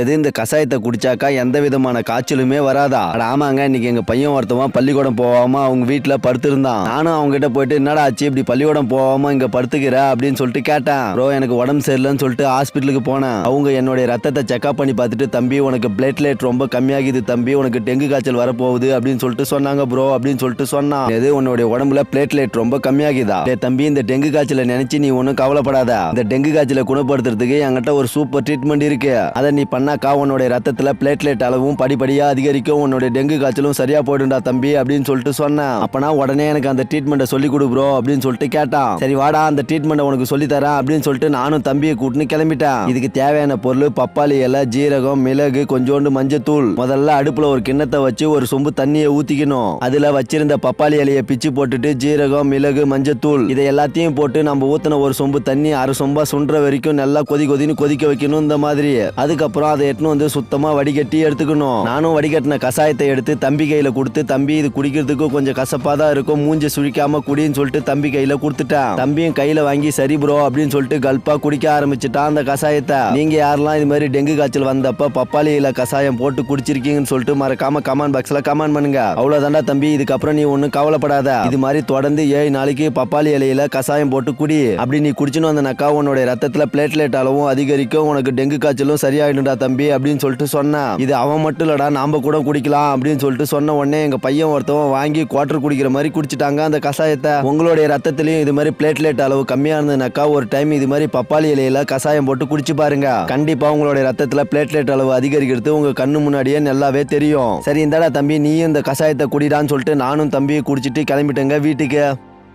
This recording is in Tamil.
எது இந்த கஷாயத்தை குடிச்சாக்கா எந்த விதமான காய்ச்சலுமே வராதா? ஆமாங்க இன்னைக்கு எங்க பையன் ஒருத்தவன் பள்ளிக்கூடம் போகாம அவங்க வீட்டுல படுத்திருந்தான். நானும் அவங்க கிட்ட போயிட்டு என்னடா ஆச்சு இப்படி பள்ளிக்கூடம் போகாம இங்க படுத்துக்கிற? அப்படின்னு சொல்லிட்டு கேட்டேன். ப்ரோ எனக்கு உடம்பு சரியில்லைன்னு சொல்லிட்டு ஹாஸ்பிட்டலுக்கு போனேன். அவங்க என்னுடைய ரத்தத்தை செக்அப் பண்ணி பார்த்துட்டு தம்பி உனக்கு பிளேட்லெட் ரொம்ப கம்மியாகுது தம்பி. உனக்கு டெங்கு காய்ச்சல் வரப்போகுது. அப்படின்னு சொல்லிட்டு சொன்னாங்க ப்ரோ அப்படின்னு சொல்லிட்டு சொன்னான். எது உன்னுடைய உடம்புல பிளேட்லெட் ரொம்ப கம்மியாகுதா? தம்பி இந்த டெங்கு காய்ச்சலை நினைச்சு நீ ஒன்றும் கவலைப்படாத. இந்த டெங்கு காய்ச்சலை குணப்படுத்துறதுக்கு என்கிட்ட ஒரு சூப்பர் ட்ரீட்மெண்ட் இருக்கு. அதை நீ பண்ண பண்ணாக்கா உன்னுடைய ரத்தத்துல பிளேட்லெட் அளவும் படிப்படியா அதிகரிக்கும் உன்னுடைய டெங்கு காய்ச்சலும் சரியா போயிடும்டா தம்பி அப்படின்னு சொல்லிட்டு சொன்னேன். அப்பனா உடனே எனக்கு அந்த ட்ரீட்மெண்ட்டை சொல்லி கொடு ப்ரோ அப்படின்னு சொல்லிட்டு கேட்டான். சரி வாடா அந்த ட்ரீட்மெண்ட்டை உனக்கு சொல்லி தரேன் அப்படின்னு சொல்லிட்டு நானும் தம்பியை கூட்டுன்னு கிளம்பிட்டேன். இதுக்கு தேவையான பொருள் பப்பாளி இலை ஜீரகம் மிளகு கொஞ்சோண்டு மஞ்சத்தூள். முதல்ல அடுப்புல ஒரு கிண்ணத்தை வச்சு ஒரு சொம்பு தண்ணியை ஊத்திக்கணும். அதுல வச்சிருந்த பப்பாளி இலையை பிச்சு போட்டுட்டு ஜீரகம் மிளகு மஞ்சத்தூள் இதை எல்லாத்தையும் போட்டு நம்ம ஊத்தின ஒரு சொம்பு தண்ணி அரை சொம்பா சுண்டுற வரைக்கும் நல்லா கொதி கொதின்னு கொதிக்க வைக்கணும் இந்த மாதிரி. அதுக்கப்புறம் அதை எட்டுன்னு வந்து சுத்தமாக வடிகட்டி எடுத்துக்கணும். நானும் வடிகட்டின கஷாயத்தை எடுத்து தம்பி கையில் கொடுத்து தம்பி இது குடிக்கிறதுக்கு கொஞ்சம் கசப்பாக தான் இருக்கும். மூஞ்சி சுழிக்காம குடின்னு சொல்லிட்டு தம்பி கையில் கொடுத்துட்டேன். தம்பியும் கையில் வாங்கி சரி ப்ரோ அப்படின்னு சொல்லிட்டு கல்பாக குடிக்க ஆரம்பிச்சுட்டான் அந்த கஷாயத்தை நீங்கள் யாரெல்லாம் இது மாதிரி டெங்கு காய்ச்சல் வந்தப்ப பப்பாளியில் கசாயம் கஷாயம் போட்டு குடிச்சிருக்கீங்கன்னு சொல்லிட்டு மறக்காம கமெண்ட் பாக்ஸில் கமெண்ட் பண்ணுங்க. அவ்வளோதாண்டா தம்பி இதுக்கப்புறம் நீ ஒன்றும் கவலைப்படாத. இது மாதிரி தொடர்ந்து ஏழு நாளைக்கு பப்பாளி இலையில கஷாயம் போட்டு குடி. அப்படி நீ குடிச்சுன்னு வந்தனாக்கா உன்னோட ரத்தத்தில் பிளேட்லெட் அளவும் அதிகரிக்கும் உனக்கு டெங்கு காய்ச்சலும் சரியாயிடும்டா தம்பி அப்படின்னு சொல்லிட்டு சொன்னேன் இது அவன் மட்டும் இல்லடா நாம கூட குடிக்கலாம் அப்படின்னு சொல்லிட்டு சொன்ன உடனே எங்க பையன் ஒருத்தவன் வாங்கி குவார்டர் குடிக்கிற மாதிரி குடிச்சிட்டாங்க. அந்த கஷாயத்தை உங்களுடைய ரத்தத்திலையும் இது மாதிரி பிளேட்லெட் அளவு கம்மியா இருந்ததுனாக்கா ஒரு டைம் இது மாதிரி பப்பாளி இலையில கஷாயம் போட்டு குடிச்சு பாருங்க. கண்டிப்பா உங்களுடைய ரத்தத்துல பிளேட்லெட் அளவு அதிகரிக்கிறது உங்க கண்ணு முன்னாடியே நல்லாவே தெரியும். சரி இந்தாடா தம்பி நீயும் இந்த கஷாயத்தை குடிடான்னு சொல்லிட்டு நானும் தம்பி குடிச்சிட்டு கிளம்பிட்டேங்க வீட்டுக்கு.